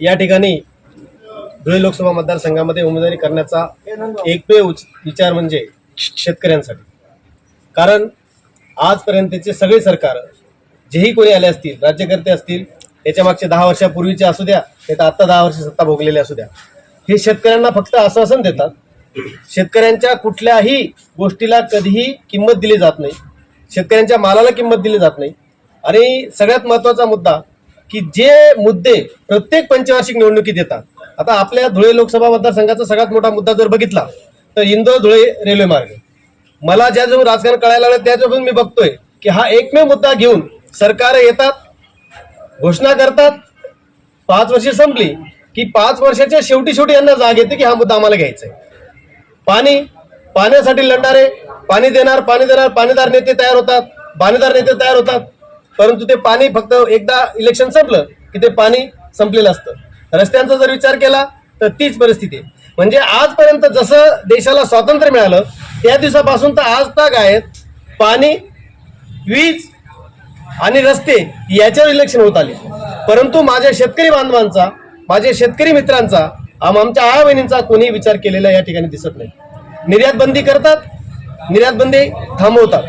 या ठिकाणी धुळे लोकसभा मतदारसंघामध्ये उमेदवारी करण्याचा एकमेव उच- विचार म्हणजे शेतकऱ्यांसाठी. कारण आजपर्यंतचे सगळे सरकार जेही कोणी आले असतील राज्यकर्ते असतील त्याच्या मागच्या दहा वर्षापूर्वीचे असू द्या नाही तर आत्ता दहा वर्ष सत्ता भोगलेले असू द्या. हे शेतकऱ्यांना फक्त आश्वासन देतात. शेतकऱ्यांच्या कुठल्याही गोष्टीला कधीही किंमत दिली जात नाही. शेतकऱ्यांच्या मालाला किंमत दिली जात नाही. आणि सगळ्यात महत्त्वाचा मुद्दा की जे मुद्दे प्रत्येक पंचवार्षिक निवडणुकीत येतात. आता आपल्या धुळे लोकसभा मतदारसंघाचा सगळ्यात मोठा मुद्दा जर बघितला तर इंदोर धुळे रेल्वे मार्ग. मला ज्या जो राजकारण कळायला लागलं त्याच्यापासून मी बघतोय की हा एकमेव मुद्दा घेऊन सरकार येतात घोषणा करतात पाच वर्षे संपली की पाच वर्षाच्या शेवटी शेवटी यांना जाग येते की हा मुद्दा आम्हाला घ्यायचा आहे. पाणी पाण्यासाठी लढणारे पाणी देणार पाणी देणार पाणीदार नेते तयार होतात बाणेदार नेते तयार होतात. परंतु ते पाणी फक्त एकदा इलेक्शन संपलं की ते पाणी संपलेलं असतं. रस्त्यांचा जर विचार केला तर तीच परिस्थिती आहे. म्हणजे आजपर्यंत जसं देशाला स्वातंत्र्य मिळालं त्या दिवसापासून तर आज तक आहेत पाणी वीज आणि रस्ते याच्यावर इलेक्शन होत आले. परंतु माझ्या शेतकरी बांधवांचा माझ्या शेतकरी मित्रांचा आम आमच्या आया बहिणींचा कोणी विचार केलेला या ठिकाणी दिसत नाही. निर्यात बंदी करतात निर्यात बंदी थांबवतात.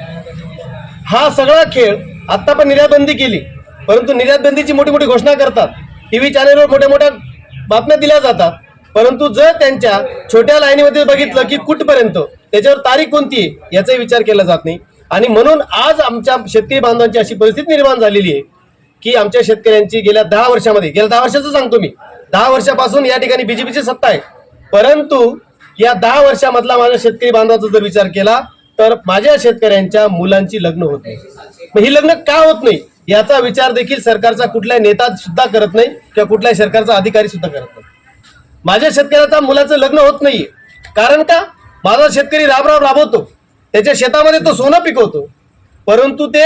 हा सगळा खेळ आत्ता पण निर्यात बंदी केली. परंतु निर्यात बंदीची मोठी मोठी घोषणा करतात. टी व्ही चॅनलवर मोठ्या मोठ्या बातम्या दिल्या जातात. परंतु जर त्यांच्या छोट्या लाईनीमध्ये बघितलं की कुठपर्यंत त्याच्यावर तारीख कोणती आहे याचाही विचार केला जात नाही. आणि म्हणून आज आमच्या शेतकरी बांधवांची अशी परिस्थिती निर्माण झालेली आहे की आमच्या शेतकऱ्यांची गेल्या दहा वर्षामध्ये गेल्या दहा वर्षाचं सांगतो मी दहा वर्षापासून या ठिकाणी बीजेपीची सत्ता आहे. परंतु या दहा वर्षामधला माझ्या शेतकरी बांधवाचा जर विचार केला तर माझ्या शेतकऱ्यांच्या मुलांची लग्न होत मग ही लग्न का होत नाही? याचा विचार देखील सरकारचा कुठलाही नेता सुद्धा करत नाही किंवा कुठल्याही सरकारचा अधिकारी सुद्धा करत नाही. माझ्या शेतकऱ्याचा मुलाचं लग्न होत नाहीये. कारण का? माझा शेतकरी राबराब राबवतो. त्याच्या शेतामध्ये तो सोनं पिकवतो. परंतु ते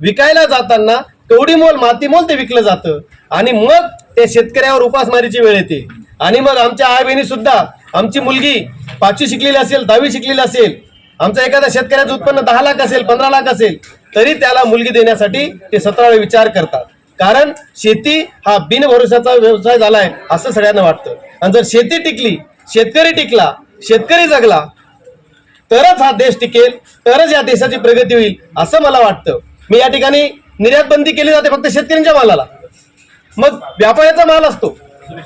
विकायला जाताना तेवढी मोल माती मोल ते विकलं जातं. आणि मग त्या शेतकऱ्यावर उपासमारीची वेळ येते. आणि मग आमच्या आई बहिणी सुद्धा आमची मुलगी पाचवी शिकलेली असेल दहावी शिकलेली असेल आमचा एखाद्या शेतकऱ्याचं उत्पन्न दहा लाख असेल पंधरा लाख असेल तरी त्याला मुलगी देण्यासाठी ते सतरा वेळ विचार करतात. कारण शेती हा बिनभरोशाचा व्यवसाय झालाय असं सगळ्यांना वाटतं. आणि जर शेती टिकली शेतकरी टिकला शेतकरी जगला तरच हा देश टिकेल तरच या देशाची प्रगती होईल असं मला वाटतं. मी या ठिकाणी निर्यात बंदी केली जाते फक्त शेतकऱ्यांच्या मालाला. मग व्यापाऱ्याचा माल असतो.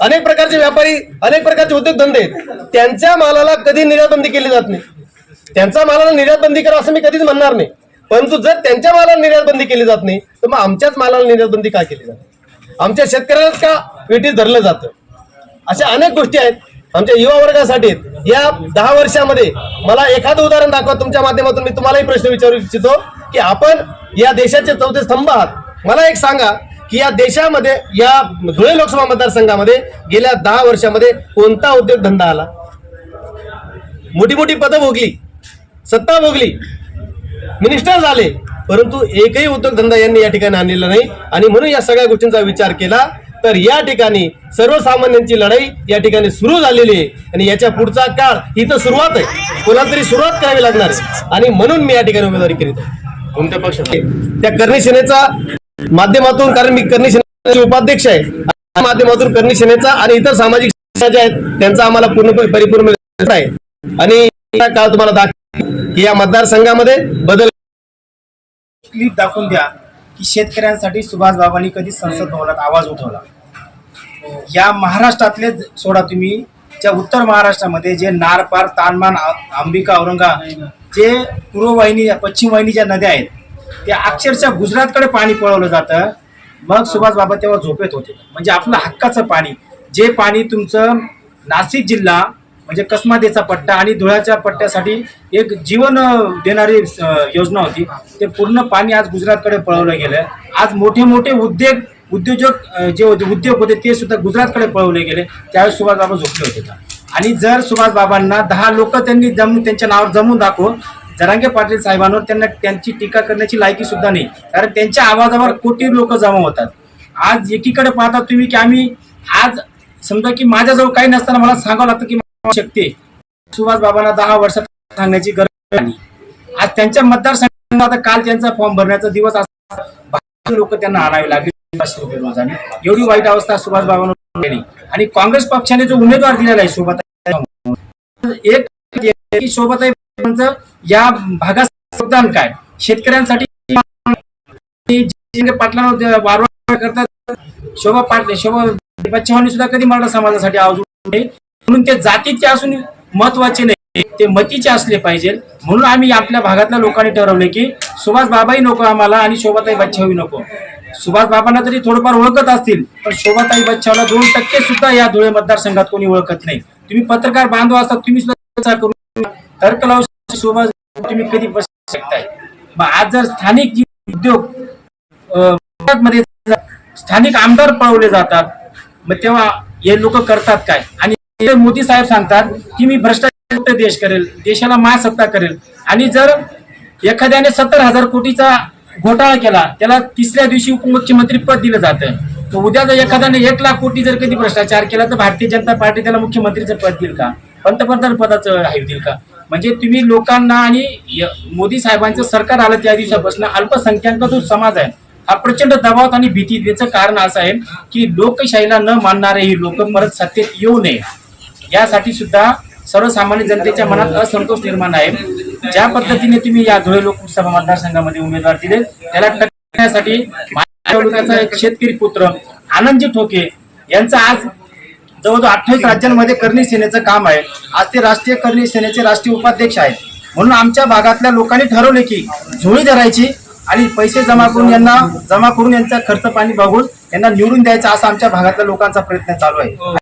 अनेक प्रकारचे व्यापारी अनेक प्रकारचे उद्योगधंदे आहेत. त्यांच्या मालाला कधी निर्यात बंदी केली जात नाही. त्यांच्या मालाला निर्यात बंदी करा असं मी कधीच म्हणणार नाही. परंतु जर त्यांच्या मालाला निर्यात बंदी केली जात नाही तर मग आमच्याच मालाला निर्यात बंदी का केली जाते आमच्या शेतकऱ्यालाच का वेटीस धरलं जातं? अशा अनेक गोष्टी आहेत. आमच्या युवा वर्गासाठी या दहा वर्षामध्ये मला एखादं उदाहरण दाखवा तुमच्या माध्यमातून. मी तुम्हालाही प्रश्न विचारू इच्छितो की आपण या देशाचे चौथे स्तंभ आहात. मला एक सांगा की या देशामध्ये या धुळे लोकसभा मतदारसंघामध्ये गेल्या दहा वर्षामध्ये कोणता उद्योगधंदा आला? मोठी मोठी पदं भोगली. सत्ता भोगली. मिनिस्टर झाले. परंतु एकही उद्योगधंदा यांनी या ठिकाणी आणलेला नाही. आणि म्हणून या सगळ्या गोष्टींचा विचार केला तर या ठिकाणी सर्वसामान्यांची लढाई या ठिकाणी सुरू झालेली आहे. आणि याच्या पुढचा काळ ही तर सुरुवात आहे. कोणाला तरी सुरुवात करावी लागणार आहे. आणि म्हणून मी या ठिकाणी उमेदवारी करीत आहे. कोणत्या पक्षात? त्या करणी सेनेचा माध्यमातून कारण मी करणी सेनेचे उपाध्यक्ष आहे. माध्यमातून करणी सेनेचा आणि इतर सामाजिक आहेत त्यांचा आम्हाला पूर्णपणे परिपूर्ण आहे. आणि काळ तुम्हाला दाखव की या मतदारसंघामध्ये बदल क्लिप दाखवून द्या की शेतकऱ्यांसाठी सुभाष बाबांनी कधी संसद भवनात आवाज उठवला. या महाराष्ट्रातले सोडा तुम्ही ज्या उत्तर महाराष्ट्रामध्ये जे नारपार तानमान अंबिका औरंगा जे पूर्व वाहिनी पश्चिम वाहिनी ज्या नद्या आहेत त्या अक्षरशः गुजरातकडे पाणी पळवलं जातं. मग सुभाष बाबा तेव्हा झोपेत होते. म्हणजे आपलं हक्काचं पाणी. जे पाणी तुमचं नाशिक जिल्हा म्हणजे कसमादेचा पट्टा आणि धुळ्याच्या पट्ट्यासाठी एक जीवन देणारी योजना होती. ते पूर्ण पाणी आज गुजरातकडे पळवलं गेलं आज मोठे मोठे उद्योग उद्योजक जे होते उद्योग होते ते सुद्धा गुजरातकडे पळवले गेले. त्यावेळेस सुभाषबाबा झोपले होते का? आणि जर सुभाषबाबांना दहा लोक त्यांनी जमून त्यांच्या नावावर जमून दाखव जरांगे पाटील साहेबांवर त्यांना त्यांची टीका करण्याची लायकी सुद्धा नाही. कारण त्यांच्या आवाजावर कोटी लोक जमा होतात. आज एकीकडे पाहता तुम्ही की आम्ही आज समजा की माझ्याजवळ काही नसताना मला सांगावं लागतं की शकते. सुभाष बाबांना दहा वर्षात सांगण्याची गरज नाही. आज त्यांच्या मतदारसंघात आता काल त्यांचा फॉर्म भरण्याचा दिवस लोक त्यांना आणावे लागले. पाचशे रुपये रोजाने एवढी वाईट अवस्था सुभाष बाबांना आणि काँग्रेस पक्षाने जो उमेदवार दिलेला आहे सोबत एक सोबत या भागात योगदान काय? शेतकऱ्यांसाठी जिंगे पाटलांना वारंवार करतात शोभा पाटले शोभा बच्चवानी सुद्धा कधी मराठा समाजासाठी आवाज म्हणून ते जातीचे असून महत्त्वाचे नाही. ते मतीचे असले पाहिजे. म्हणून आम्ही आपल्या भागातल्या लोकांनी ठरवले की सुभाष बाबाही नको आम्हाला आणि शोभाताई बच्छावी नको. सुभाष बाबांना तरी थोडंफार ओळखत असतील पण शोभाताई बच्छावला दोन टक्के सुद्धा या धुळे मतदारसंघात कोणी ओळखत नाही. तुम्ही पत्रकार बांधव असतात तुम्ही सुद्धा करू तर्क लावू सुभाष तुम्ही कधी बसू शकताय. मग आज जर स्थानिक उद्योगमध्ये स्थानिक आमदार पळवले जातात मग तेव्हा हे लोक करतात काय? आणि ते मोदी साहेब सांगतात की मी भ्रष्टाचार देश करेल देशाला महासत्ता करेल. आणि जर एखाद्याने सत्तर हजार कोटीचा घोटाळा केला त्याला तिसऱ्या दिवशी उपमुख्यमंत्री पद दिलं जातं. तर उद्या जर एखाद्याने एक लाख कोटी जर कधी भ्रष्टाचार केला तर भारतीय जनता पार्टी त्याला मुख्यमंत्रीचं पद देईल का? पंतप्रधान पदाचं आहे देईल का? म्हणजे तुम्ही लोकांना आणि मोदी साहेबांचं सरकार आलं त्या दिवसापासून अल्पसंख्याक जो समाज आहे हा प्रचंड दबावात आणि भीती त्याचं कारण असं आहे की लोकशाहीला न मानणारे ही लोक परत सत्तेत येऊ नये. यासाठी सुद्धा सर्वसामान्य जनतेच्या मनात असंतोष निर्माण आहे. ज्या पद्धतीने तुम्ही या धुळे लोकसभा मतदारसंघामध्ये उमेदवार दिले त्याला टक्कण्यासाठी तालुक्याचा एक शेतकरी पुत्र आनंदजी ठोके यांचा आज जवळजवळ अठ्ठावीस राज्यांमध्ये करणी सेनेचं काम आहे. आज ते राष्ट्रीय करणी सेनेचे राष्ट्रीय उपाध्यक्ष आहेत. म्हणून आमच्या भागातल्या लोकांनी ठरवले की झोळी धरायची आणि पैसे जमा करून यांना जमा करून यांचा खर्च पाणी बघून यांना निवडून द्यायचा असा आमच्या भागातल्या लोकांचा प्रयत्न चालू आहे.